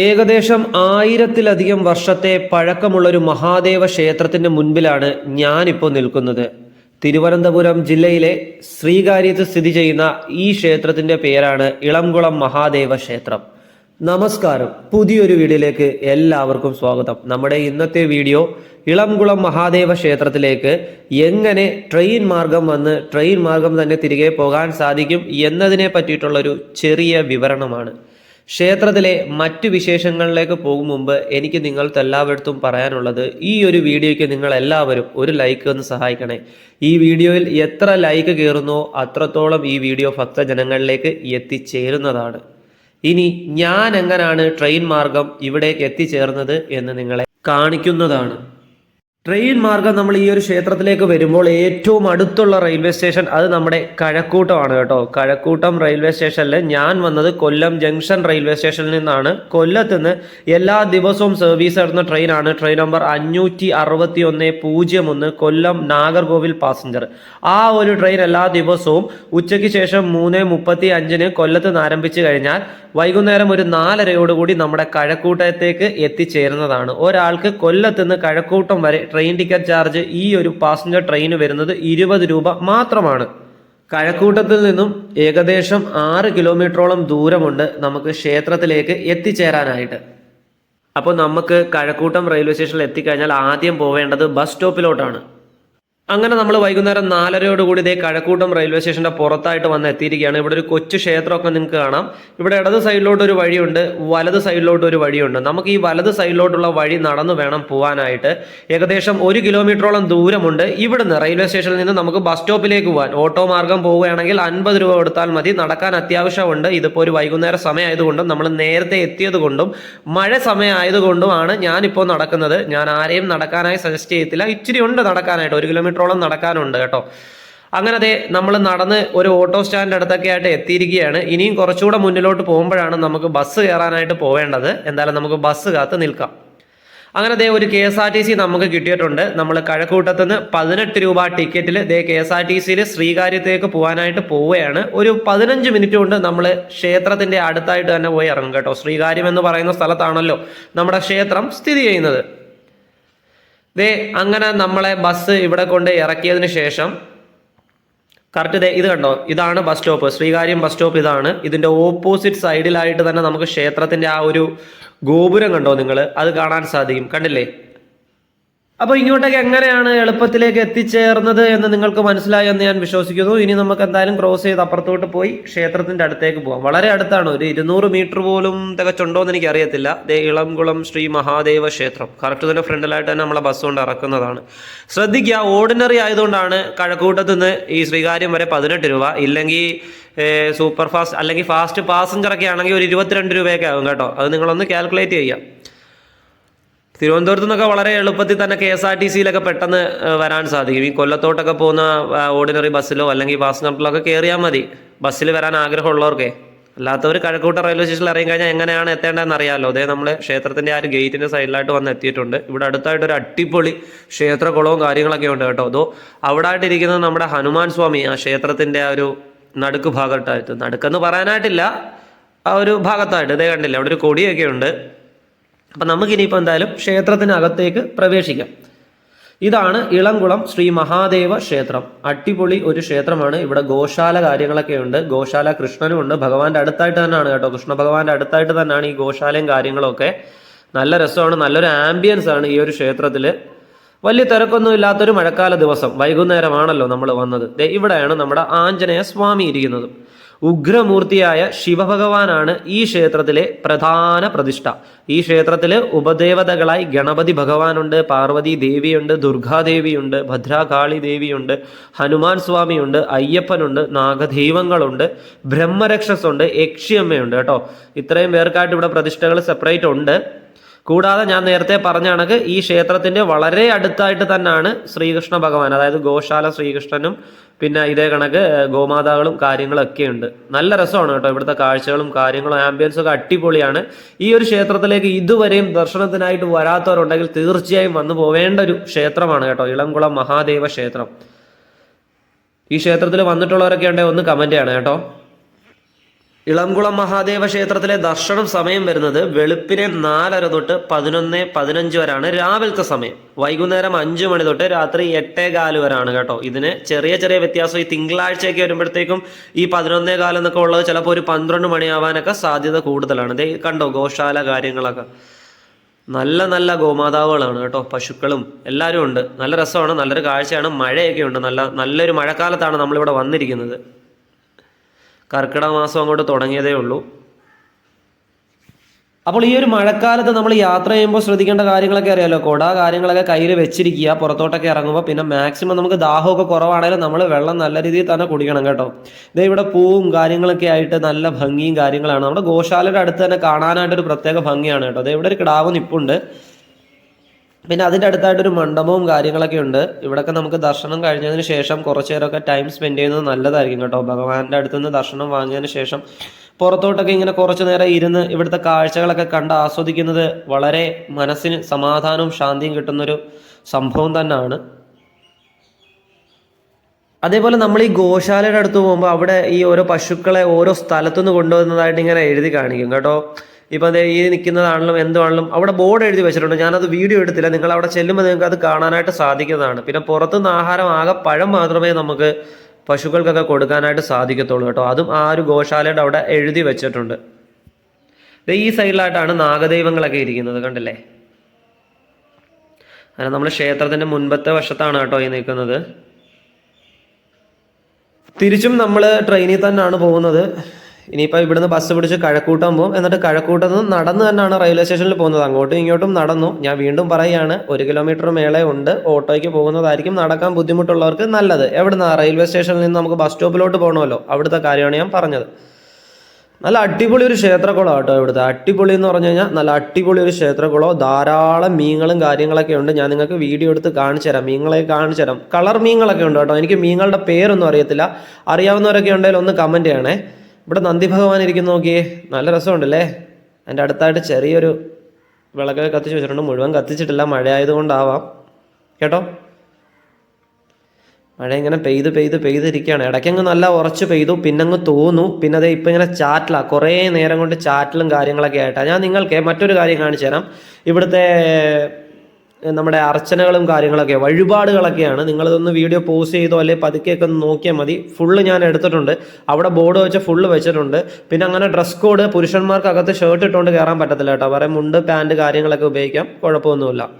ഏകദേശം ആയിരത്തിലധികം വർഷത്തെ പഴക്കമുള്ളൊരു മഹാദേവ ക്ഷേത്രത്തിന്റെ മുൻപിലാണ് ഞാനിപ്പോൾ നിൽക്കുന്നത്. തിരുവനന്തപുരം ജില്ലയിലെ ശ്രീകാര്യത്ത് സ്ഥിതി ചെയ്യുന്ന ഈ ക്ഷേത്രത്തിന്റെ പേരാണ് ഇളംകുളം മഹാദേവ ക്ഷേത്രം. നമസ്കാരം. പുതിയൊരു വീഡിയോയിലേക്ക് എല്ലാവർക്കും സ്വാഗതം. നമ്മുടെ ഇന്നത്തെ വീഡിയോ ഇളംകുളം മഹാദേവ ക്ഷേത്രത്തിലേക്ക് എങ്ങനെ ട്രെയിൻ മാർഗം വന്ന് ട്രെയിൻ മാർഗം തന്നെ തിരികെ പോകാൻ സാധിക്കും എന്നതിനെ പറ്റിയിട്ടുള്ളൊരു ചെറിയ വിവരണമാണ്. ക്ഷേത്രത്തിലെ മറ്റു വിശേഷങ്ങളിലേക്ക് പോകും മുമ്പ് എനിക്ക് നിങ്ങൾക്ക് എല്ലാവരുടെ പറയാനുള്ളത് ഈ ഒരു വീഡിയോയ്ക്ക് നിങ്ങൾ എല്ലാവരും ഒരു ലൈക്ക് ഒന്ന് സഹായിക്കണേ. ഈ വീഡിയോയിൽ എത്ര ലൈക്ക് കയറുന്നോ അത്രത്തോളം ഈ വീഡിയോ ഭക്തജനങ്ങളിലേക്ക് എത്തിച്ചേരുന്നതാണ്. ഇനി ഞാൻ എങ്ങനെയാണ് ട്രെയിൻ മാർഗം ഇവിടേക്ക് എത്തിച്ചേർന്നത് എന്ന് നിങ്ങളെ കാണിക്കുന്നതാണ്. ട്രെയിൻ മാർഗം നമ്മൾ ഈ ഒരു ക്ഷേത്രത്തിലേക്ക് വരുമ്പോൾ ഏറ്റവും അടുത്തുള്ള റെയിൽവേ സ്റ്റേഷൻ അത് നമ്മുടെ കഴക്കൂട്ടമാണ് കേട്ടോ. കഴക്കൂട്ടം റെയിൽവേ സ്റ്റേഷനിൽ ഞാൻ വന്നത് കൊല്ലം ജംഗ്ഷൻ റെയിൽവേ സ്റ്റേഷനിൽ നിന്നാണ്. കൊല്ലത്ത് നിന്ന് എല്ലാ ദിവസവും സർവീസ് നടന്ന ട്രെയിനാണ്. ട്രെയിൻ നമ്പർ അഞ്ഞൂറ്റി അറുപത്തി ഒന്ന് പൂജ്യം ഒന്ന് കൊല്ലം നാഗർകോവിൽ പാസഞ്ചർ. ആ ഒരു ട്രെയിൻ എല്ലാ ദിവസവും ഉച്ചയ്ക്ക് ശേഷം മൂന്ന് മുപ്പത്തി അഞ്ചിന് കൊല്ലത്ത് നിന്ന് ആരംഭിച്ചു കഴിഞ്ഞാൽ വൈകുന്നേരം ഒരു നാലരയോടുകൂടി നമ്മുടെ കഴക്കൂട്ടത്തേക്ക് എത്തിച്ചേരുന്നതാണ്. ഒരാൾക്ക് കൊല്ലത്തുനിന്ന് കഴക്കൂട്ടം വരെ ട്രെയിൻ ടിക്കറ്റ് ചാർജ് ഈ ഒരു പാസഞ്ചർ ട്രെയിന് വരുന്നത് ഇരുപത് രൂപ മാത്രമാണ്. കഴക്കൂട്ടത്തിൽ നിന്നും ഏകദേശം ആറ് കിലോമീറ്ററോളം ദൂരമുണ്ട് നമുക്ക് ക്ഷേത്രത്തിലേക്ക് എത്തിച്ചേരാനായിട്ട്. അപ്പോൾ നമുക്ക് കഴക്കൂട്ടം റെയിൽവേ സ്റ്റേഷനിൽ എത്തിക്കഴിഞ്ഞാൽ ആദ്യം പോവേണ്ടത് ബസ് സ്റ്റോപ്പിലോട്ടാണ് അങ്ങനെ നമ്മൾ വൈകുന്നേരം നാലരയോടുകൂടി ഇതേ കഴക്കൂട്ടം റെയിൽവേ സ്റ്റേഷന്റെ പുറത്തായിട്ട് വന്ന് എത്തിയിരിക്കുകയാണ്. ഇവിടെ ഒരു കൊച്ചു ക്ഷേത്രമൊക്കെ നിങ്ങൾക്ക് കാണാം. ഇവിടെ ഇടത് സൈഡിലോട്ട് ഒരു വഴിയുണ്ട് വലത് സൈഡിലോട്ട് ഒരു വഴിയുണ്ട്. നമുക്ക് ഈ വലത് സൈഡിലോട്ടുള്ള വഴി നടന്നു വേണം പോകാനായിട്ട് ഏകദേശം ഒരു കിലോമീറ്ററോളം ദൂരമുണ്ട്. ഇവിടുന്ന് റെയിൽവേ സ്റ്റേഷനിൽ നിന്ന് നമുക്ക് ബസ് സ്റ്റോപ്പിലേക്ക് പോകാൻ ഓട്ടോ മാർഗം പോവുകയാണെങ്കിൽ അൻപത് രൂപ കൊടുത്താൽ മതി. നടക്കാൻ അത്യാവശ്യമുണ്ട്. ഇതിപ്പോൾ ഒരു വൈകുന്നേര സമയമായതുകൊണ്ടും നമ്മൾ നേരത്തെ എത്തിയത് കൊണ്ടും മഴ സമയമായതുകൊണ്ടുമാണ് ഞാനിപ്പോൾ നടക്കുന്നത്. ഞാൻ ആരെയും നടക്കാനായി സജസ്റ്റ് ചെയ്യത്തില്ല. ഇച്ചിരി ഉണ്ട് നടക്കാനായിട്ട്. ഒരു കിലോമീറ്ററോളം നടക്കാനുണ്ട് കേട്ടോ. അങ്ങനെ അതെ നമ്മൾ നടന്ന് ഒരു ഓട്ടോ സ്റ്റാൻഡ് അടുത്തൊക്കെ ആയിട്ട് എത്തിയിരിക്കുകയാണ്. ഇനിയും കുറച്ചുകൂടെ മുന്നിലോട്ട് പോകുമ്പോഴാണ് നമുക്ക് ബസ് കയറാനായിട്ട് പോവേണ്ടത്. എന്തായാലും നമുക്ക് ബസ് കാത്ത് നിൽക്കാം. അങ്ങനെ ദേ ഒരു K S R T C നമുക്ക് കിട്ടിയിട്ടുണ്ട്. നമ്മൾ കഴക്കൂട്ടത്തു നിന്ന് പതിനെട്ട് രൂപ ടിക്കറ്റിൽ ദേ കെ എസ് ആർ ടി സിയിൽ ശ്രീകാര്യത്തേക്ക് പോകാനായിട്ട് പോവുകയാണ്. ഒരു പതിനഞ്ച് മിനിറ്റ് കൊണ്ട് നമ്മൾ ക്ഷേത്രത്തിന്റെ അടുത്തായിട്ട് തന്നെ പോയി ഇറങ്ങും കേട്ടോ. ശ്രീകാര്യം എന്ന് പറയുന്ന സ്ഥലത്താണല്ലോ നമ്മുടെ ക്ഷേത്രം സ്ഥിതി ചെയ്യുന്നത്. ദേ അങ്ങനെ നമ്മളെ ബസ് ഇവിടെ കൊണ്ട് ഇറക്കിയതിന് ശേഷം കറക്റ്റ് ദേ ഇത് കണ്ടോ? ഇതാണ് bus stop Sreekaryam bus stop ഇതാണ്. ഇതിന്റെ ഓപ്പോസിറ്റ് സൈഡിലായിട്ട് തന്നെ നമുക്ക് ക്ഷേത്രത്തിന്റെ ആ ഒരു ഗോപുരം കണ്ടോ നിങ്ങൾ? അത് കാണാൻ സാധിക്കും. കണ്ടില്ലേ? അപ്പോൾ ഇങ്ങോട്ടേക്ക് എങ്ങനെയാണ് എളുപ്പത്തിലേക്ക് എത്തിച്ചേർന്നത് എന്ന് നിങ്ങൾക്ക് മനസ്സിലായി എന്ന് ഞാൻ വിശ്വസിക്കുന്നു. ഇനി നമുക്ക് എന്തായാലും ക്രോസ് ചെയ്ത് അപ്പുറത്തോട്ട് പോയി ക്ഷേത്രത്തിന്റെ അടുത്തേക്ക് പോകാം വളരെ അടുത്താണ്. ഒരു ഇരുന്നൂറ് മീറ്റർ പോലും തികച്ചുണ്ടോ എന്ന് എനിക്ക് അറിയത്തില്ല ഇളംകുളം ശ്രീ മഹാദേവ ക്ഷേത്രം. കറക്റ്റ് തന്നെ ഫ്രണ്ടിലായിട്ട് തന്നെ നമ്മളെ ബസ് കൊണ്ട് ഇറക്കുന്നതാണ്. ശ്രദ്ധിക്കുക ഓർഡിനറി ആയതുകൊണ്ടാണ് കഴക്കൂട്ടത്ത് നിന്ന് ഈ ശ്രീകാര്യം വരെ പതിനെട്ട് രൂപ. ഇല്ലെങ്കിൽ സൂപ്പർ ഫാസ്റ്റ് അല്ലെങ്കിൽ ഫാസ്റ്റ് പാസഞ്ചർ ഒക്കെ ആണെങ്കിൽ ഒരു ഇരുപത്തിരണ്ട് രൂപയൊക്കെ ആകും കേട്ടോ. അത് നിങ്ങളൊന്ന് കാൽക്കുലേറ്റ് ചെയ്യാം തിരുവനന്തപുരത്ത് നിന്നൊക്കെ വളരെ എളുപ്പത്തിൽ തന്നെ കെ എസ് ആർ ടി സിയിലൊക്കെ പെട്ടെന്ന് വരാൻ സാധിക്കും. ഈ കൊല്ലത്തോട്ടൊക്കെ പോകുന്ന ഓർഡിനറി ബസ്സിലോ അല്ലെങ്കിൽ പാസഞ്ചറിലോ ഒക്കെ കയറിയാൽ മതി. ബസ്സിൽ വരാൻ ആഗ്രഹമുള്ളവർക്കേ. അല്ലാത്തവർ കഴക്കൂട്ട റെയിൽവേ സ്റ്റേഷനിൽ ഇറങ്ങി കഴിഞ്ഞാൽ എങ്ങനെയാണ് എത്തേണ്ടതെന്ന് അറിയാമല്ലോ. അതേ നമ്മൾ ക്ഷേത്രത്തിന്റെ ആ ഒരു ഗേറ്റിന്റെ സൈഡിലായിട്ട് വന്ന് എത്തിയിട്ടുണ്ട്. ഇവിടെ അടുത്തായിട്ട് ഒരു അടിപൊളി ക്ഷേത്രകുളവും കാര്യങ്ങളൊക്കെ ഉണ്ട് കേട്ടോ. അതോ അവിടെ ആയിട്ടിരിക്കുന്നത് നമ്മുടെ ഹനുമാൻ സ്വാമി ആ ക്ഷേത്രത്തിന്റെ ആ ഒരു നടുക്ക് ഭാഗത്തായിട്ട്. നടുക്കെന്ന് പറയാനായിട്ടില്ല ആ ഒരു ഭാഗത്തായിട്ട്. ഇതേ കണ്ടില്ല അവിടെ ഒരു കൊടിയൊക്കെ ഉണ്ട്. അപ്പം നമുക്കിനിയിപ്പോൾ എന്തായാലും ക്ഷേത്രത്തിനകത്തേക്ക് പ്രവേശിക്കാം. ഇതാണ് ഇളംകുളം ശ്രീ മഹാദേവ ക്ഷേത്രം. അടിപൊളി ഒരു ക്ഷേത്രമാണ്. ഇവിടെ ഗോശാല കാര്യങ്ങളൊക്കെ ഉണ്ട്. ഗോശാല കൃഷ്ണനും ഉണ്ട്. ഭഗവാന്റെ അടുത്തായിട്ട് തന്നെയാണ് കേട്ടോ കൃഷ്ണ ഭഗവാന്റെ അടുത്തായിട്ട് തന്നെയാണ് ഈ ഗോശാലയും കാര്യങ്ങളൊക്കെ. നല്ല രസമാണ്. നല്ലൊരു ആംബിയൻസ് ആണ് ഈ ഒരു ക്ഷേത്രത്തിൽ വലിയ തിരക്കൊന്നും ഇല്ലാത്തൊരു മഴക്കാല ദിവസം. വൈകുന്നേരമാണല്ലോ നമ്മൾ വന്നത്. ഇവിടെയാണ് നമ്മുടെ ആഞ്ജനേയ സ്വാമി ഇരിക്കുന്നത്. ഉഗ്രമൂർത്തിയായ ശിവഭഗവാനാണ് ഈ ക്ഷേത്രത്തിലെ പ്രധാന പ്രതിഷ്ഠ. ഈ ക്ഷേത്രത്തിൽ ഉപദേവതകളായി ഗണപതി ഭഗവാനുണ്ട് പാർവതി ദേവിയുണ്ട് ദുർഗാദേവിയുണ്ട് ഭദ്രാകാളി ദേവിയുണ്ട് ഹനുമാൻ സ്വാമിയുണ്ട് അയ്യപ്പനുണ്ട് നാഗദൈവങ്ങളുണ്ട് ബ്രഹ്മരക്ഷസുണ്ട് യക്ഷിയമ്മയുണ്ട് കേട്ടോ. ഇത്രയും പേർക്കായിട്ട് ഇവിടെ പ്രതിഷ്ഠകൾ സെപ്പറേറ്റ് ഉണ്ട്. കൂടാതെ ഞാൻ നേരത്തെ പറഞ്ഞ കണക്ക് ഈ ക്ഷേത്രത്തിന്റെ വളരെ അടുത്തായിട്ട് തന്നെയാണ് ശ്രീകൃഷ്ണ ഭഗവാൻ അതായത് ഗോശാല ശ്രീകൃഷ്ണനും പിന്നെ ഇതേ കണക്ക് ഗോമാതാകളും കാര്യങ്ങളൊക്കെ ഉണ്ട്. നല്ല രസമാണ് കേട്ടോ ഇവിടുത്തെ കാഴ്ചകളും കാര്യങ്ങളും ആംബിയൻസും ഒക്കെ അടിപൊളിയാണ്. ഈ ഒരു ക്ഷേത്രത്തിലേക്ക് ഇതുവരെയും ദർശനത്തിനായിട്ട് വരാത്തവരുണ്ടെങ്കിൽ തീർച്ചയായും വന്നു പോവേണ്ട ഒരു ക്ഷേത്രമാണ് കേട്ടോ ഇളംകുളം മഹാദേവ ക്ഷേത്രം. ഈ ക്ഷേത്രത്തിൽ വന്നിട്ടുള്ളവരൊക്കെ ഉണ്ടെങ്കിൽ ഒന്ന് കമന്റ് ചെയ്യണം കേട്ടോ. ഇളംകുളം മഹാദേവ ക്ഷേത്രത്തിലെ ദർശനം സമയം വരുന്നത് വെളുപ്പിനെ നാലര തൊട്ട് പതിനൊന്ന് പതിനഞ്ച് വരാണ് രാവിലത്തെ സമയം. വൈകുന്നേരം അഞ്ചു മണി തൊട്ട് രാത്രി എട്ടേ കാൽ വരാണ് കേട്ടോ. ഇതിന് ചെറിയ ചെറിയ വ്യത്യാസം ഈ തിങ്കളാഴ്ചയൊക്കെ വരുമ്പോഴത്തേക്കും ഈ പതിനൊന്നേ കാലം എന്നൊക്കെ ഉള്ളത് ചിലപ്പോൾ ഒരു പന്ത്രണ്ട് മണിയാവാനൊക്കെ സാധ്യത കൂടുതലാണ്. ഇതേ കണ്ടോ ഗോശാല കാര്യങ്ങളൊക്കെ. നല്ല നല്ല ഗോമാതാവുകളാണ് കേട്ടോ. പശുക്കളും എല്ലാവരും ഉണ്ട്. നല്ല രസമാണ്. നല്ലൊരു കാഴ്ചയാണ്. മഴയൊക്കെ ഉണ്ട്. നല്ല നല്ലൊരു മഴക്കാലത്താണ് നമ്മളിവിടെ വന്നിരിക്കുന്നത്. കർക്കിടക മാസം അങ്ങോട്ട് തുടങ്ങിയതേ ഉള്ളൂ. അപ്പോൾ ഈ ഒരു മഴക്കാലത്ത് നമ്മൾ യാത്ര ചെയ്യുമ്പോൾ ശ്രദ്ധിക്കേണ്ട കാര്യങ്ങളൊക്കെ അറിയാലോ? കൊട കാര്യങ്ങളൊക്കെ കയ്യിൽ വെച്ചിരിക്കുക പുറത്തോട്ടൊക്കെ ഇറങ്ങുമ്പോൾ പിന്നെ മാക്സിമം നമുക്ക് ദാഹമൊക്കെ കുറവാണെങ്കിലും നമ്മൾ വെള്ളം നല്ല രീതിയിൽ തന്നെ കുടിക്കണം കേട്ടോ. ഇതേ ഇവിടെ പൂവും കാര്യങ്ങളൊക്കെ ആയിട്ട് നല്ല ഭംഗിയും കാര്യങ്ങളാണ്. നമ്മുടെ ഗോശാലയുടെ അടുത്ത് തന്നെ കാണാനായിട്ടൊരു പ്രത്യേക ഭംഗിയാണ് കേട്ടോ. ഇതേ ഇവിടെ ഒരു കിടാവ് നിപ്പുണ്ട്. പിന്നെ അതിന്റെ അടുത്തായിട്ടൊരു മണ്ഡപവും കാര്യങ്ങളൊക്കെ ഉണ്ട്. ഇവിടെയൊക്കെ നമുക്ക് ദർശനം കഴിഞ്ഞതിന് ശേഷം കുറച്ച് നേരമൊക്കെ ടൈം സ്പെൻഡ് ചെയ്യുന്നത് നല്ലതായിരിക്കും കേട്ടോ. ഭഗവാന്റെ അടുത്തുനിന്ന് ദർശനം വാങ്ങിയതിന് ശേഷം പുറത്തോട്ടൊക്കെ ഇങ്ങനെ കുറച്ചു നേരം ഇരുന്ന് ഇവിടുത്തെ കാഴ്ചകളൊക്കെ കണ്ട് ആസ്വദിക്കുന്നത് വളരെ മനസ്സിന് സമാധാനവും ശാന്തിയും കിട്ടുന്നൊരു സംഭവം തന്നെയാണ്. അതേപോലെ നമ്മൾ ഈ ഗോശാലയുടെ അടുത്ത് പോകുമ്പോൾ അവിടെ ഈ ഓരോ പശുക്കളെ ഓരോ സ്ഥലത്തുനിന്ന് കൊണ്ടുവന്നതായിട്ട് ഇങ്ങനെ എഴുതി കാണിക്കും കേട്ടോ. ഇപ്പം അതേ ഈ നിൽക്കുന്നതാണെങ്കിലും എന്തുവാണെങ്കിലും അവിടെ ബോർഡ് എഴുതി വെച്ചിട്ടുണ്ട്. ഞാനത് വീഡിയോ എടുത്തില്ല. നിങ്ങൾ അവിടെ ചെല്ലുമ്പോൾ നിങ്ങൾക്ക് അത് കാണാനായിട്ട് സാധിക്കുന്നതാണ്. പിന്നെ പുറത്തുനിന്ന് ആഹാരം ആകെ പഴം മാത്രമേ നമുക്ക് പശുക്കൾക്കൊക്കെ കൊടുക്കാനായിട്ട് സാധിക്കത്തുള്ളൂ കേട്ടോ. അതും ആ ഒരു ഗോശാലയുടെ അവിടെ എഴുതി വെച്ചിട്ടുണ്ട്. ഈ സൈഡിലായിട്ടാണ് നാഗദൈവങ്ങളൊക്കെ ഇരിക്കുന്നത്. കണ്ടില്ലേ? അങ്ങനെ നമ്മൾ ക്ഷേത്രത്തിന്റെ മുൻപത്തെ വശത്താണ് കേട്ടോ ഈ നിൽക്കുന്നത്. തിരിച്ചും നമ്മൾ ട്രെയിനിൽ തന്നെയാണ് പോകുന്നത്. ഇനിയിപ്പോൾ ഇവിടുന്ന് ബസ് പിടിച്ച് കഴക്കൂട്ടം പോകും എന്നിട്ട് കഴക്കൂട്ടം നിന്ന് നടന്ന് തന്നെയാണ് റെയിൽവേ സ്റ്റേഷനിൽ പോകുന്നത്. അങ്ങോട്ടും ഇങ്ങോട്ടും നടന്നു. ഞാൻ വീണ്ടും പറയുകയാണ് ഒരു കിലോമീറ്റർ മേളെ ഉണ്ട്. ഓട്ടോയ്ക്ക് പോകുന്നതായിരിക്കും നടക്കാൻ ബുദ്ധിമുട്ടുള്ളവർക്ക് നല്ലത്. എവിടുന്ന്? റെയിൽവേ സ്റ്റേഷനിൽ നിന്ന് നമുക്ക് ബസ് സ്റ്റോപ്പിലോട്ട് പോകണമല്ലോ അവിടുത്തെ കാര്യമാണ് ഞാൻ പറഞ്ഞത്. നല്ല അടിപൊളി ഒരു ക്ഷേത്രക്കുളം കേട്ടോ ഇവിടുത്തെ. അടിപൊളി എന്ന് പറഞ്ഞു കഴിഞ്ഞാൽ നല്ല അടിപൊളി ഒരു ക്ഷേത്രക്കുളം ധാരാളം മീനുകളും കാര്യങ്ങളൊക്കെ ഉണ്ട്. ഞാൻ നിങ്ങൾക്ക് വീഡിയോ എടുത്ത് കാണിച്ചു തരാം. മീനുകളെ കാണിച്ചു തരാം. കളർ മീനുകളൊക്കെ ഉണ്ട് കേട്ടോ. എനിക്ക് മീനുകളുടെ പേരൊന്നും അറിയത്തില്ല. അറിയാവുന്നവരൊക്കെ ഉണ്ടെങ്കിൽ ഒന്ന് കമന്റ് ചെയ്യണേ. ഇവിടെ നന്ദി ഭഗവാൻ ഇരിക്കുന്നു നോക്കിയേ. നല്ല രസമുണ്ടല്ലേ? അതിന്റെ അടുത്തായിട്ട് ചെറിയൊരു വിളക്കൊക്കെ കത്തിച്ച് വെച്ചിട്ടുണ്ട്. മുഴുവൻ കത്തിച്ചിട്ടില്ല. മഴ ആയതുകൊണ്ടാവാം കേട്ടോ? മഴ ഇങ്ങനെ പെയ്ത് പെയ്ത് പെയ്തിരിക്കുകയാണ്. ഇടയ്ക്കങ്ങ് നല്ല ഉറച്ച് പെയ്തു പിന്നങ്ങ് തോന്നു. പിന്നെ അതേ ഇപ്പം ഇങ്ങനെ ചാറ്റിലാണ് കുറേ നേരം കൊണ്ട് ചാറ്റിലും കാര്യങ്ങളൊക്കെ ആയിട്ടാണ് ഞാൻ നിങ്ങൾക്ക് മറ്റൊരു കാര്യം കാണിച്ചു തരാം. ഇവിടുത്തെ നമ്മുടെ അർച്ചനകളും കാര്യങ്ങളൊക്കെ വഴിപാടുകളൊക്കെയാണ്. നിങ്ങളിതൊന്ന് വീഡിയോ പോസ്റ്റ് ചെയ്തോ അല്ലെങ്കിൽ പതുക്കെയൊക്കെ ഒന്ന് നോക്കിയാൽ മതി. ഫുള്ള് ഞാൻ എടുത്തിട്ടുണ്ട്. അവിടെ ബോർഡ് വെച്ച് ഫുള്ള് വെച്ചിട്ടുണ്ട്. പിന്നെ അങ്ങനെ ഡ്രസ് കോഡ് പുരുഷന്മാർക്ക് അകത്ത് ഷർട്ട് ഇട്ടുകൊണ്ട് കയറാൻ പറ്റത്തില്ല കേട്ടോ. വേറെ മുണ്ട് പാന്റ് കാര്യങ്ങളൊക്കെ ഉപയോഗിക്കാം. കുഴപ്പമൊന്നുമില്ല.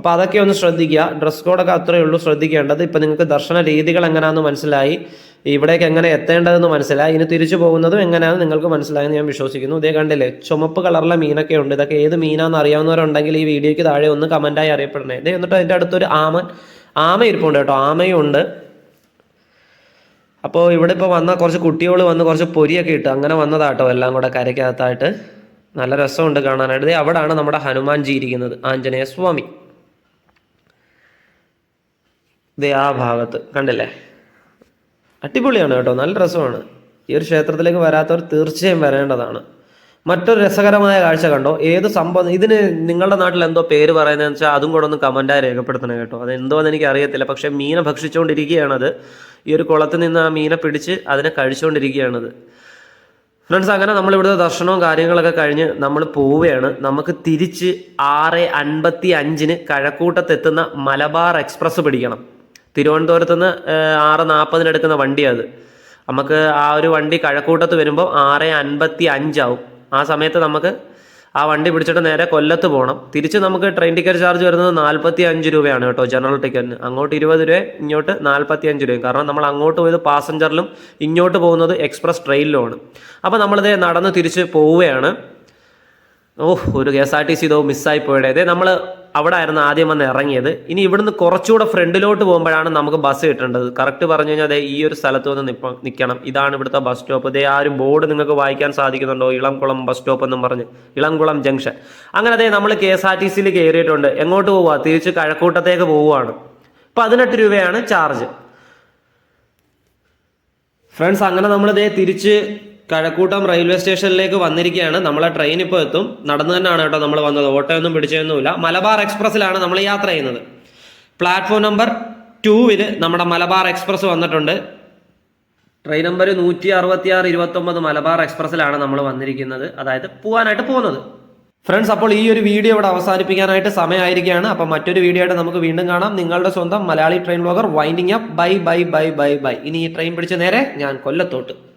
അപ്പോൾ അതൊക്കെ ഒന്ന് ശ്രദ്ധിക്കുക. ഡ്രസ് കോഡൊക്കെ അത്രയേ ഉള്ളൂ ശ്രദ്ധിക്കേണ്ടത്. ഇപ്പം നിങ്ങൾക്ക് ദർശന രീതികൾ എങ്ങനെയാണെന്ന് മനസ്സിലായി. ഇവിടേക്ക് എങ്ങനെ എത്തേണ്ടതെന്ന് മനസ്സിലായി. ഇനി തിരിച്ചു പോകുന്നതും എങ്ങനെയാണെന്ന് നിങ്ങൾക്ക് മനസ്സിലായെന്ന് ഞാൻ വിശ്വസിക്കുന്നു. ഇതേ കണ്ടില്ലേ? ചുമപ്പ് കളറിലെ മീനൊക്കെ ഉണ്ട്. ഇതൊക്കെ ഏത് മീനാന്ന് അറിയാവുന്നവരുണ്ടെങ്കിൽ ഈ വീഡിയോയ്ക്ക് താഴെ ഒന്ന് കമന്റായി അറിയപ്പെടണേ. ഇതേ എന്നിട്ട് അതിന്റെ അടുത്തൊരു ആമ ആമ ഇരിപ്പുണ്ട് കേട്ടോ. ആമയും ഉണ്ട്. അപ്പോൾ ഇവിടെ ഇപ്പോൾ വന്ന കുറച്ച് കുട്ടികൾ വന്ന് കുറച്ച് പൊരിയൊക്കെ ഇട്ട് അങ്ങനെ വന്നതാട്ടോ എല്ലാം കൂടെ കരയ്ക്കകത്തായിട്ട്. നല്ല രസമുണ്ട് കാണാനായിട്ട്. ദേ അവിടാണ് നമ്മുടെ ഹനുമാൻജി ഇരിക്കുന്നത്. ആഞ്ജനേയ സ്വാമി. ദേ ആ ഭാഗത്ത് കണ്ടില്ലേ? അടിപൊളിയാണ് കേട്ടോ നല്ല രസമാണ്. ഈ ഒരു ക്ഷേത്രത്തിലേക്ക് വരാത്തവർ തീർച്ചയായും വരേണ്ടതാണ്. മറ്റൊരു രസകരമായ കാഴ്ച കണ്ടോ? ഏത് സംഭവം ഇതിന് നിങ്ങളുടെ നാട്ടിൽ എന്തോ പേര് പറയുന്നതെന്ന് വെച്ചാൽ അതും കൂടെ ഒന്ന് കമന്റായി രേഖപ്പെടുത്തണം കേട്ടോ. അത് എന്തോന്ന് എനിക്ക് അറിയത്തില്ല പക്ഷേ മീനെ ഭക്ഷിച്ചുകൊണ്ടിരിക്കുകയാണത് ഈ ഒരു കുളത്തിൽ നിന്ന് ആ മീനെ പിടിച്ച് അതിനെ കഴിച്ചുകൊണ്ടിരിക്കുകയാണത് ഫ്രണ്ട്സ് അങ്ങനെ നമ്മൾ ഇവിടുത്തെ ദർശനവും കാര്യങ്ങളൊക്കെ കഴിഞ്ഞ് നമ്മൾ പോവുകയാണ്. നമുക്ക് തിരിച്ച് ആറ് അൻപത്തി അഞ്ചിന് കഴക്കൂട്ടത്തെത്തുന്ന മലബാർ എക്സ്പ്രസ് പിടിക്കണം. തിരുവനന്തപുരത്ത് നിന്ന് ആറ് നാൽപ്പതിന് എടുക്കുന്ന വണ്ടിയാണ് അത്. നമുക്ക് ആ ഒരു വണ്ടി കഴക്കൂട്ടത്ത് വരുമ്പോൾ ആറ് അൻപത്തി അഞ്ചാവും. ആ സമയത്ത് നമുക്ക് ആ വണ്ടി പിടിച്ചിട്ട് നേരെ കൊല്ലത്ത് പോകണം തിരിച്ച് നമുക്ക് ട്രെയിൻ ടിക്കറ്റ് ചാർജ് വരുന്നത് നാൽപ്പത്തി അഞ്ച് രൂപയാണ് കേട്ടോ ജനറൽ ടിക്കറ്റിന് അങ്ങോട്ട് ഇരുപത് രൂപ ഇങ്ങോട്ട് നാൽപ്പത്തി അഞ്ച് രൂപയും. കാരണം നമ്മൾ അങ്ങോട്ട് പോയത് പാസഞ്ചറിലും ഇങ്ങോട്ട് പോകുന്നത് എക്സ്പ്രസ് ട്രെയിനിലുമാണ് അപ്പോൾ നമ്മളിത് നടന്ന് തിരിച്ച് പോവുകയാണ്. ഓഹ് ഒരു K S R T C ഇതോ മിസ്സായി പോയടേ നമ്മൾ അവിടെ ആയിരുന്നു ആദ്യം വന്ന് ഇറങ്ങിയത്. ഇനി ഇവിടുന്ന് കുറച്ചുകൂടെ ഫ്രണ്ടിലോട്ട് പോകുമ്പോഴാണ് നമുക്ക് ബസ് കിട്ടേണ്ടത്. കറക്റ്റ് പറഞ്ഞു കഴിഞ്ഞാൽ അതെ ഈ ഒരു സ്ഥലത്ത് വന്ന് നിപ്പ നിൽക്കണം ഇതാണ് ഇവിടുത്തെ ബസ് സ്റ്റോപ്പ്. ഇതേ ആ ഒരു ബോർഡ് നിങ്ങൾക്ക് വായിക്കാൻ സാധിക്കുന്നുണ്ടോ? ഇളംകുളം ബസ് സ്റ്റോപ്പ് എന്നും പറഞ്ഞ്. ഇളംകുളം ജംഗ്ഷൻ. അങ്ങനെ അതെ നമ്മൾ കെ എസ് ആർ ടി സിയിൽ കയറിയിട്ടുണ്ട്. എങ്ങോട്ട് പോവുക തിരിച്ച് കഴക്കൂട്ടത്തേക്ക് പോവുകയാണ് പതിനെട്ട് രൂപയാണ് ചാർജ്. ഫ്രണ്ട്സ് അങ്ങനെ നമ്മളിതേ തിരിച്ച് കഴക്കൂട്ടം റെയിൽവേ സ്റ്റേഷനിലേക്ക് വന്നിരിക്കുകയാണ്. നമ്മളെ ട്രെയിൻ ഇപ്പോൾ എത്തും. നടന്നു തന്നെയാണ് കേട്ടോ നമ്മൾ വന്നത്. ഓട്ടോയൊന്നും പിടിച്ചൊന്നുമില്ല. മലബാർ എക്സ്പ്രസ്സിലാണ് നമ്മൾ യാത്ര ചെയ്യുന്നത്. പ്ലാറ്റ്ഫോം നമ്പർ ടൂവിൽ നമ്മുടെ മലബാർ എക്സ്പ്രസ് വന്നിട്ടുണ്ട്. ട്രെയിൻ നമ്പർ നൂറ്റി അറുപത്തി ആറ് ഇരുപത്തി ഒമ്പത് മലബാർ എക്സ്പ്രസ്സിലാണ് നമ്മൾ വന്നിരിക്കുന്നത്. അതായത് പോകാനായിട്ട് പോകുന്നത്. ഫ്രണ്ട്സ് അപ്പോൾ ഈ ഒരു വീഡിയോ ഇവിടെ അവസാനിപ്പിക്കാനായിട്ട് സമയമായിരിക്കുകയാണ്. അപ്പം മറ്റൊരു വീഡിയോ ആയിട്ട് നമുക്ക് വീണ്ടും കാണാം. നിങ്ങളുടെ സ്വന്തം Malayali train blogger winding up bye bye bye bye bye ഇനി ഈ ട്രെയിൻ പിടിച്ച നേരെ ഞാൻ കൊല്ലത്തോട്ട്.